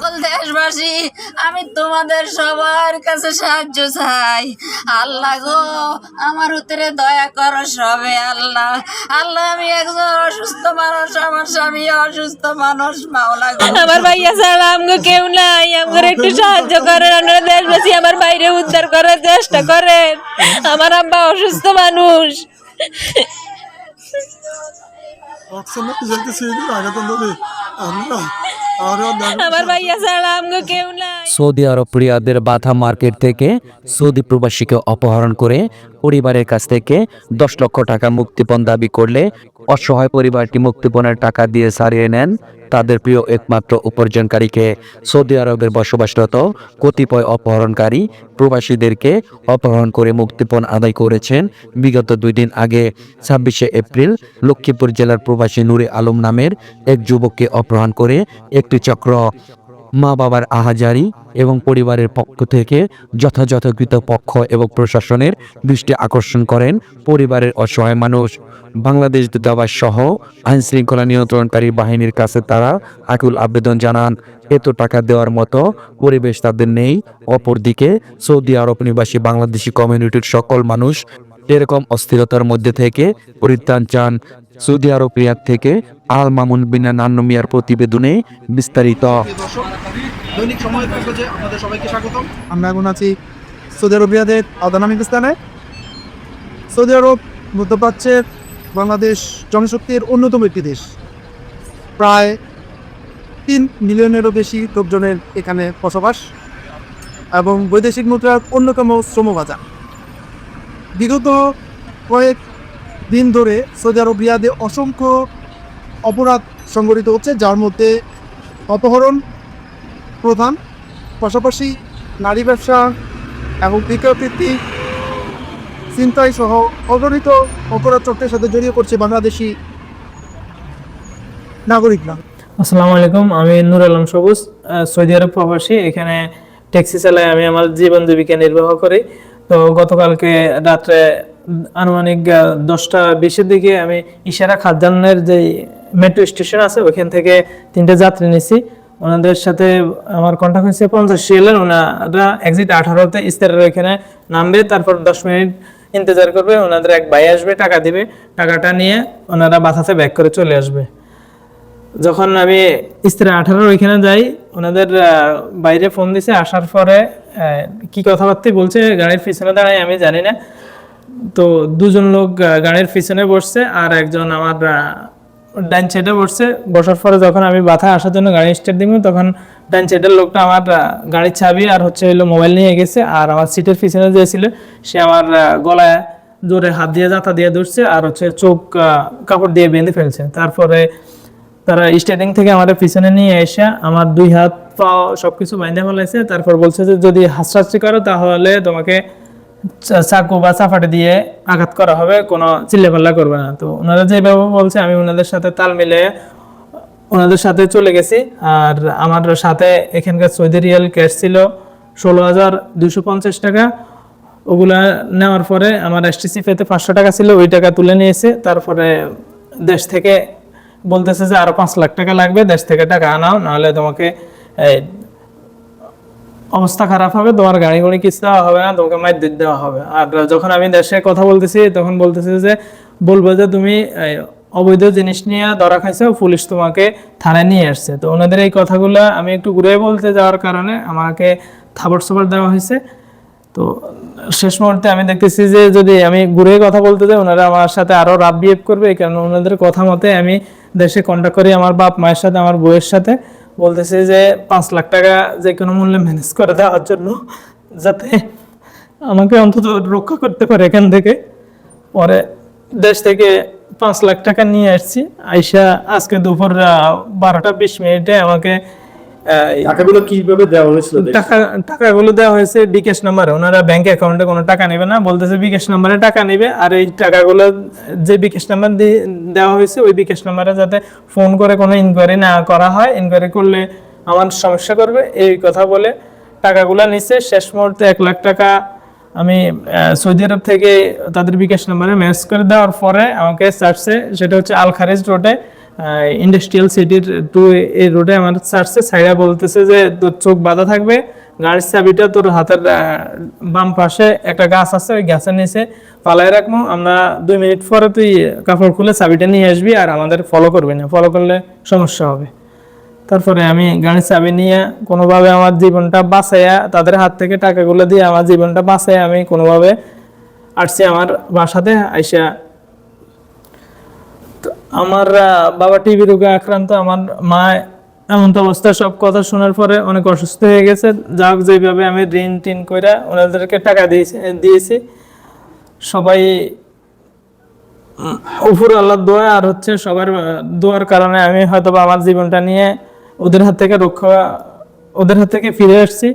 সকল দেশবাসী, আমি তোমাদের সবার কাছে সাহায্য চাই। আল্লাহ গো, আমার উত্তরে দয়া করো সবে আল্লাহ। আল্লাহ, আমি একজন অসুস্থ মানুষ, আমার স্বামী অসুস্থ মানুষ, মাওলা আমার ভাইয়া ছাড়া আমগো কেউ নাই আমগো একটু সাহায্য করেন, আপনারা দেশবাসী আমার বাইরে উদ্ধার করার চেষ্টা করেন। আমার আব্বা অসুস্থ মানুষ। আগে তো আমরা আমার ভাইয়া ছাড়া আমগো কেউ নাই। সৌদি আরব প্রিয়াদের বাথা মার্কেট থেকে সৌদি প্রবাসীকে অপহরণ করে পরিবারের কাছ থেকে দশ লক্ষ টাকা মুক্তিপণ দাবি করলে অসহায় পরিবারটি মুক্তিপণের টাকা দিয়ে সারিয়ে নেন তাদের প্রিয় একমাত্র উপার্জনকারীকে সৌদি আরবের বসবাসরত কতিপয় অপহরণকারী প্রবাসীদেরকে অপহরণ করে মুক্তিপণ আদায় করেছেন। বিগত দুই দিন আগে, ছাব্বিশে এপ্রিল, লক্ষ্মীপুর জেলার প্রবাসী নুরে আলম নামের এক যুবককে অপহরণ করে একটি চক্র মা বাবার আহাজারি এবং পরিবারের পক্ষ থেকে যথাযথ কৃতপক্ষ এবং প্রশাসনের দৃষ্টি আকর্ষণ করেন পরিবারের অসহায় মানুষ। বাংলাদেশ দূতাবাস সহ আইন শৃঙ্খলা নিয়ন্ত্রণকারী বাহিনীর কাছে তারা আকুল আবেদন জানান, এত টাকা দেওয়ার মতো পরিবেশ তাদের নেই। অপরদিকে, সৌদি আরব নিবাসী বাংলাদেশি কমিউনিটির সকল মানুষ এরকম অস্থিরতার মধ্যে থেকে পরিত্রাণ চান। সৌদি আরব রিয়াদ থেকে আল মামুন বিনা নান্ন মিয়ার প্রতিবেদনে বিস্তারিত। দৈনিক সময় আপনাদের সবাইকে স্বাগতম। আমরা এখন আছি সৌদি আরব রিয়াদের আদানামিক স্থানে সৌদি আরব মধ্যপ্রাচ্যের বাংলাদেশ জনশক্তির অন্যতম একটি দেশ। প্রায় তিন মিলিয়নেরও বেশি লোকজনের এখানে বসবাস এবং বৈদেশিক মুদ্রার অন্যতম শ্রমবাজার। বিগত কয়েক দিন ধরে সৌদি আরব রিয়াদে অসংখ্য অপরাধ সংঘটিত হচ্ছে, যার মধ্যে অপহরণ প্রধান। পাশাপাশি নারী ব্যবসা এবং বিজ্ঞাপৃত্তি চিন্তাই সহ অগণিত অপরাধ চক্রের সাথে জড়িয়ে পড়ছে বাংলাদেশি নাগরিকরা। আসসালামু আলাইকুম, আমি নূর আলম সবুজ সৌদি আরব প্রবাসী। এখানে ট্যাক্সি চালাই আমি আমার জীবন জীবিকা নির্বাহ করি। তো গতকালকে রাত্রে আনুমানিক দশটা বিশের দিকে আমি ইশারা খাদ্যান্নের যে মেট্রো স্টেশন আছে, ওইখান থেকে তিনটে যাত্রী নিছি। ওনাদের সাথে আমার কন্ট্যাক্ট হয়েছে পঞ্চাশ সিএলের ওনারা এক্সিট আঠারোতে ইস্তারের ওইখানে নামবে, তারপর দশ মিনিট ইন্তজার করবে। ওনাদের এক ভাই আসবে, টাকা দিবে। টাকাটা নিয়ে ওনারা বাসাতে ব্যাক করে চলে আসবে। যখন আমি স্ত্রী আঠারোর ওইখানে যাই, ওনাদের বাইরে ফোন দিছে। আসার পরে কি কথাবার্তা বলছে, গাড়ির পিছনে দাঁড়ায়, আমি জানি না। তো দুজন লোক গাড়ির পিছনে বসছে আর একজন আমার ডান সাইডে বসছে। বসার পরে যখন আমি বাথায় আসার জন্য গাড়ি স্টার্ট দিব, তখন ডান সাইডের লোকটা আমার গাড়ির চাবি আর হচ্ছে হলো মোবাইল নিয়ে গেছে আর আমার সিটের পিছনে যে ছিল, সে আমার গলায় জোরে হাত দিয়ে, জাতা দিয়ে ধরছে আর হচ্ছে চোখ কাপড় দিয়ে বেঁধে ফেলছে। তারপরে তারা স্টার্টিং থেকে আমাদের পিছনে নিয়ে এসে আমার দুই হাত পা সবকিছু বাইন্ধে ফেলাইছে তারপর বলছে যে, যদি হাসরাস্তি করো তাহলে তোমাকে চাকু বা চাপাটি দিয়ে আঘাত করা হবে, কোনো চিল্লাপাল্লা করবে না। তো ওনারা যেভাবে বলছে, আমি ওনাদের সাথে তাল মিলে ওনাদের সাথে চলে গেছি। আর আমার সাথে এখানকার সৌদি রিয়াল ক্যাশ ছিল ষোলো হাজার দুশো পঞ্চাশ টাকা। ওগুলা নেওয়ার পরে আমার এসটিসি পেতে পাঁচশো টাকা ছিল, ওই টাকা তুলে নিয়েছে। তারপরে দেশ থেকে বলতেছে যে আরও পাঁচ লাখ টাকা লাগবে, দেশ থেকে টাকা আনাও, নাহলে তোমাকে অবস্থা খারাপ হবে, তোমার গাড়ি গুড়ি কিছু দেওয়া হবে না, তোমাকে মাইর দেওয়া হবে। আর যখন আমি দেশে কথা বলতেছি, তখন বলতেছি যে, বলব যে তুমি অবৈধ জিনিস নিয়ে ধরা খাইছো, পুলিশ তোমাকে থানায় নিয়ে আসছে। তো ওনাদের এই কথাগুলো আমি একটু ঘুরে বলতে যাওয়ার কারণে আমাকে থাবড় সাবড় দেওয়া হয়েছে। তো শেষ মুহূর্তে আমি দেখতেছি যে, যদি আমি ঘুরে কথা বলতে যাই, ওনারা আমার সাথে আরও রাব বিহেভ করবে, এই কারণে ওনাদের কথা মতে আমি দেশে কন্ট্যাক্ট করি আমার বাপ মায়ের সাথে, আমার বউয়ের সাথে। বলতেছি যে পাঁচ লাখ টাকা যে কোনো মূল্যে ম্যানেজ করে দেওয়ার জন্য যাতে আমাকে অন্তত রক্ষা করতে পারে এখান থেকে। পরে দেশ থেকে পাঁচ লাখ টাকা নিয়ে আসছি। আইসা আজকে দুপুর বারোটা বিশ মিনিটে আমাকে টাকাগুলো কীভাবে দেওয়া হয়েছিল টাকা টাকাগুলো দেওয়া হয়েছে বিকাশ নাম্বারে। ওনারা ব্যাংক অ্যাকাউন্টে কোনো টাকা নেবে না বলতেছে বিকাশ নাম্বারে টাকা নেবে। আর এই টাকাগুলো যে বিকাশ নাম্বার দেওয়া হয়েছে ওই বিকাশ নাম্বারে যাতে ফোন করে কোনো ইনকোয়ারি না করা হয়। ইনকোয়ারি করলে আমার সমস্যা করবে। এই কথা বলে টাকাগুলো নিচ্ছে শেষ মুহূর্তে এক লাখ টাকা আমি সৌদি আরব থেকে তাদের বিকাশ নাম্বারে ম্যাচ করে দেওয়ার পরে আমাকে চার্জে সেটা হচ্ছে আল খারিজ রোডে ইন্ডাস্ট্রিয়াল সিটির টু এই রোডে আমার চার্চে সাইডা বলতেছে যে তোর চোখ বাঁধা থাকবে, গাড়ির চাবিটা তোর হাতের বাম পাশে একটা গাছ আছে, ওই গাছের নিচে পালায় রাখব। আমরা দুই মিনিট পরে তুই কাপড় খুলে চাবিটা নিয়ে আসবি আর আমাদের ফলো করবি না। ফলো করলে সমস্যা হবে। তারপরে আমি গাড়ির চাবি নিয়ে কোনোভাবে আমার জীবনটা বাঁচাইয়া তাদের হাত থেকে টাকাগুলো দিয়ে আমার জীবনটা বাঁচাইয়া আমি কোনোভাবে আসছি আমার বাসাতে, আইসা আমার বাবা টিবি রোগে আক্রান্ত, আমার মা এমন তো অবস্থা, সব কথা শোনার পরে অনেক অসুস্থ হয়ে গেছে। যা হোক যেভাবে আমি ঋণ টিন কইরা ওনাদেরকে টাকা দিয়েছি দিয়েছি। সবাই উপর আল্লাহর দোয়া, আর হচ্ছে সবার দোয়ার কারণে আমি হয়তো আমার জীবনটা নিয়ে ওদের হাত থেকে রক্ষা, ওদের হাত থেকে ফিরে আসছি।